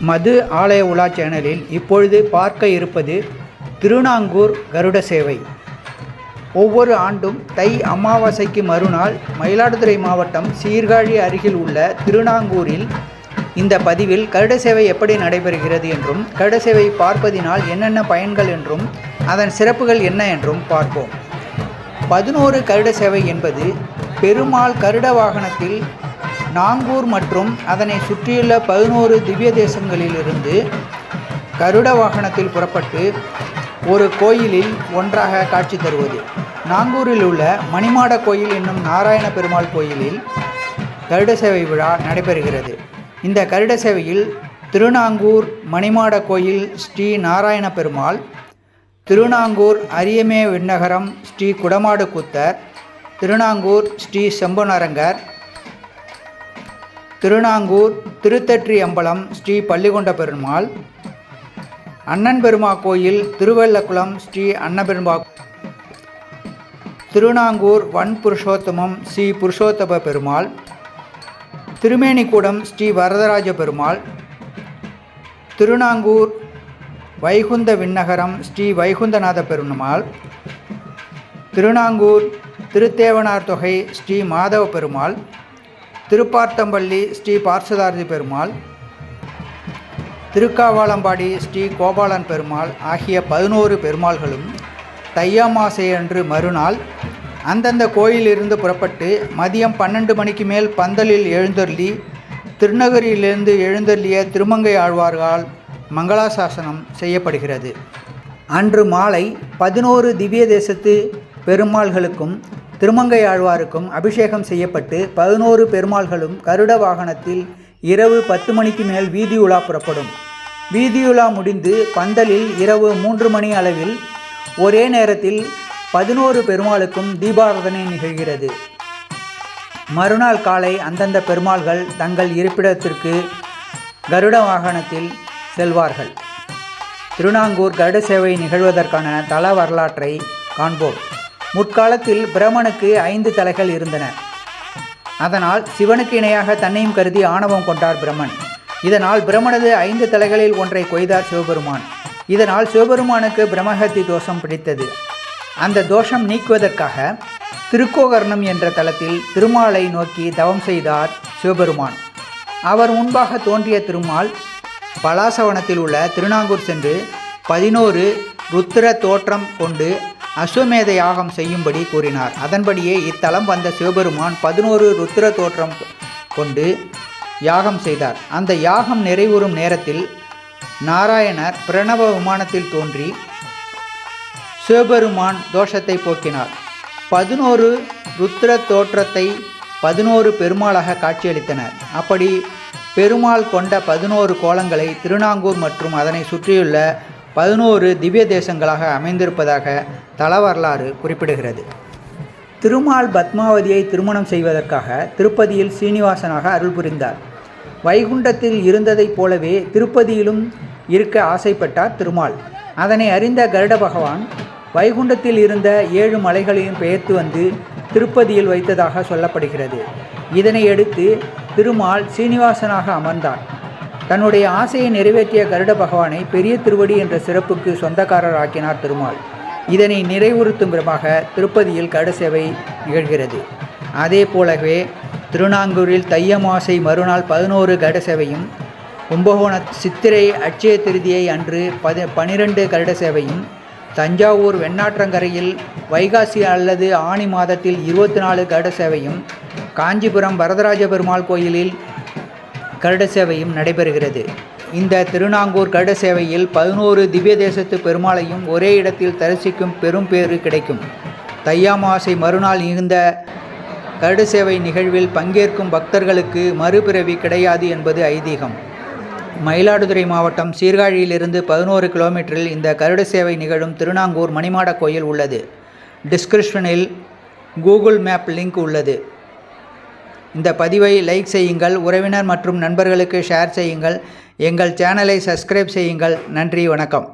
மது ஆலய உலா சேனலில் இப்பொழுது பார்க்க இருப்பது திருநாங்கூர் கருட சேவை. ஒவ்வொரு ஆண்டும் தை அமாவாசைக்கு மறுநாள் மயிலாடுதுறை மாவட்டம் சீர்காழி அருகில் உள்ள திருநாங்கூரில் இந்த பதிவில் கருட சேவை எப்படி நடைபெறுகிறது என்றும் கருட சேவை பார்ப்பதினால் என்னென்ன பயன்கள் என்றும் அதன் சிறப்புகள் என்ன என்றும் பார்ப்போம். பதினோரு கருட சேவை என்பது பெருமாள் கருட வாகனத்தில் நாங்கூர் மற்றும் அதனை சுற்றியுள்ள பதினோரு திவ்ய தேசங்களிலிருந்து கருட வாகனத்தில் புறப்பட்டு ஒரு கோயிலில் ஒன்றாக காட்சி தருவது. நாங்கூரில் உள்ள மணிமாட கோயில் என்னும் நாராயண பெருமாள் கோயிலில் கருட சேவை விழா நடைபெறுகிறது. இந்த கருட சேவையில் திருநாங்கூர் மணிமாட கோயில் ஸ்ரீ நாராயண பெருமாள் திருநாங்கூர் அரியமே விண்ணகரம் ஸ்ரீ குடமாடு கூத்தர் திருநாங்கூர் ஸ்ரீ செம்பனரங்கர் திருநாங்கூர் திருத்தற்றி அம்பலம் ஸ்ரீ பள்ளிகொண்ட பெருமாள் அண்ணன் பெருமா கோயில் திருவள்ளக்குளம் ஸ்ரீ அன்னபெருமா திருநாங்கூர் வன் புருஷோத்தமம் ஸ்ரீ புருஷோத்தம பெருமாள். திருமேனிக்கூடம் ஸ்ரீ வரதராஜ பெருமாள். திருநாங்கூர் வைகுந்த விண்ணகரம் ஸ்ரீ வைகுந்தநாத பெருமாள். திருநாங்கூர் திருத்தேவனார் தொகை ஸ்ரீ மாதவ பெருமாள். திருப்பார்த்தம்பள்ளி ஸ்ரீ பார்சதாரதி பெருமாள் திருக்காவாளம்பாடி ஸ்ரீ கோபாலன் பெருமாள் ஆகிய பதினோரு பெருமாள்களும் தையாமாசை அன்று மறுநாள் அந்தந்த கோயிலிருந்து புறப்பட்டு மதியம் பன்னெண்டு மணிக்கு மேல் பந்தலில் எழுந்தருளி திருநகரியிலிருந்து எழுந்தொல்லிய திருமங்கை ஆழ்வார்களால் மங்களாசாசனம் செய்யப்படுகிறது. அன்று மாலை பதினோரு திவ்ய தேசத்து பெருமாள்களுக்கும் திருமங்கை ஆழ்வாருக்கும் அபிஷேகம் செய்யப்பட்டு பதினோரு பெருமாள்களும் கருட வாகனத்தில் இரவு பத்து மணிக்கு மேல் வீதியுலா புறப்படும். வீதியுலா முடிந்து பந்தலில் இரவு மூன்று மணி அளவில் ஒரே நேரத்தில் பதினோரு பெருமாளுக்கும் தீபாராதனை நிகழ்கிறது. மறுநாள் காலை அந்தந்த பெருமாள்கள் தங்கள் இருப்பிடத்திற்கு கருட வாகனத்தில் செல்வார்கள். திருநாங்கூர் கருட சேவை நிகழ்வதற்கான தள வரலாற்றை காண்போம். முற்காலத்தில் பிரமனுக்கு ஐந்து தலைகள் இருந்தன. அதனால் சிவனுக்கு இணையாக தன்னையும் கருதி ஆணவம் கொண்டார் பிரமன். இதனால் பிரமனது ஐந்து தலைகளில் ஒன்றை கொய்தார் சிவபெருமான். இதனால் சிவபெருமானுக்கு பிரம்மஹத்தி தோஷம் பிடித்தது. அந்த தோஷம் நீக்குவதற்காக திருக்கோகர்ணம் என்ற தலத்தில் திருமாலை நோக்கி தவம் செய்தார் சிவபெருமான். அவர் முன்பாக தோன்றிய திருமால் பலாசவனத்தில் உள்ள திருநாங்கூர் சென்று பதினோரு ருத்திர தோற்றம் கொண்டு அஸ்வமேத யாகம் செய்யும்படி கூறினார். அதன்படியே இத்தலம் வந்த சிவபெருமான் பதினோரு ருத்திர தோற்றம் கொண்டு யாகம் செய்தார். அந்த யாகம் நிறைவுறும் நேரத்தில் நாராயணர் பிரணவ விமானத்தில் தோன்றி சிவபெருமான் தோஷத்தை போக்கினார். பதினோரு ருத்ர தோற்றத்தை பதினோரு பெருமாளாக காட்சியளித்தனர். அப்படி பெருமாள் கொண்ட பதினோரு கோலங்களை திருநாங்கூர் மற்றும் அதனை சுற்றியுள்ள பதினோரு திவ்ய தேசங்களாக அமைந்திருப்பதாக தல வரலாறு குறிப்பிடுகிறது. திருமால் பத்மாவதியை திருமணம் செய்வதற்காக திருப்பதியில் சீனிவாசனாக அருள் புரிந்தார். வைகுண்டத்தில் இருந்ததைப் போலவே திருப்பதியிலும் இருக்க ஆசைப்பட்டார் திருமால். அதனை அறிந்த கருட பகவான் வைகுண்டத்தில் இருந்த ஏழு மலைகளையும் பெயர்த்து வந்து திருப்பதியில் வைத்ததாக சொல்லப்படுகிறது. இதனை அடுத்து திருமால் சீனிவாசனாக அமர்ந்தார். தன்னுடைய ஆசையை நிறைவேற்றிய கருட பகவானை பெரிய திருவடி என்ற சிறப்புக்கு சொந்தக்காரர் ஆக்கினார் திருமால். இதனை நிறைவுறுத்தும் விதமாக திருப்பதியில் கருட சேவை நிகழ்கிறது. அதே போலவே திருநாங்கூரில் தையமாசை மறுநாள் பதினோரு கருட சேவையும் கும்பகோண சித்திரை அட்சய திருதியை அன்று பதி பனிரெண்டு கருட சேவையும் தஞ்சாவூர் வெண்ணாற்றங்கரையில் வைகாசி அல்லது ஆணி மாதத்தில் இருபத்தி நாலு கருட சேவையும் காஞ்சிபுரம் வரதராஜ பெருமாள் கோயிலில் கருட சேவையும் நடைபெறுகிறது. இந்த திருநாங்கூர் கருட சேவையில் பதினோரு திவ்ய தேசத்து பெருமாளையும் ஒரே இடத்தில் தரிசிக்கும் பெரும் பேறு கிடைக்கும். தையாமாசை மறுநாள் இந்த கருட சேவை நிகழ்வில் பங்கேற்கும் பக்தர்களுக்கு மறுபிறவி கிடையாது என்பது ஐதீகம். மயிலாடுதுறை மாவட்டம் சீர்காழியிலிருந்து பதினோரு கிலோமீட்டரில் இந்த கருட சேவை நிகழும் திருநாங்கூர் மணிமாட கோயில் உள்ளது. டிஸ்கிரிப்ஷனில் கூகுள் மேப் லிங்க் உள்ளது. இந்த பதிவை லைக் செய்யுங்கள் உறவினர் மற்றும் நண்பர்களுக்கு ஷேர் செய்யுங்கள். எங்கள் சேனலை சப்ஸ்கிரைப் செய்யுங்கள். நன்றி வணக்கம்.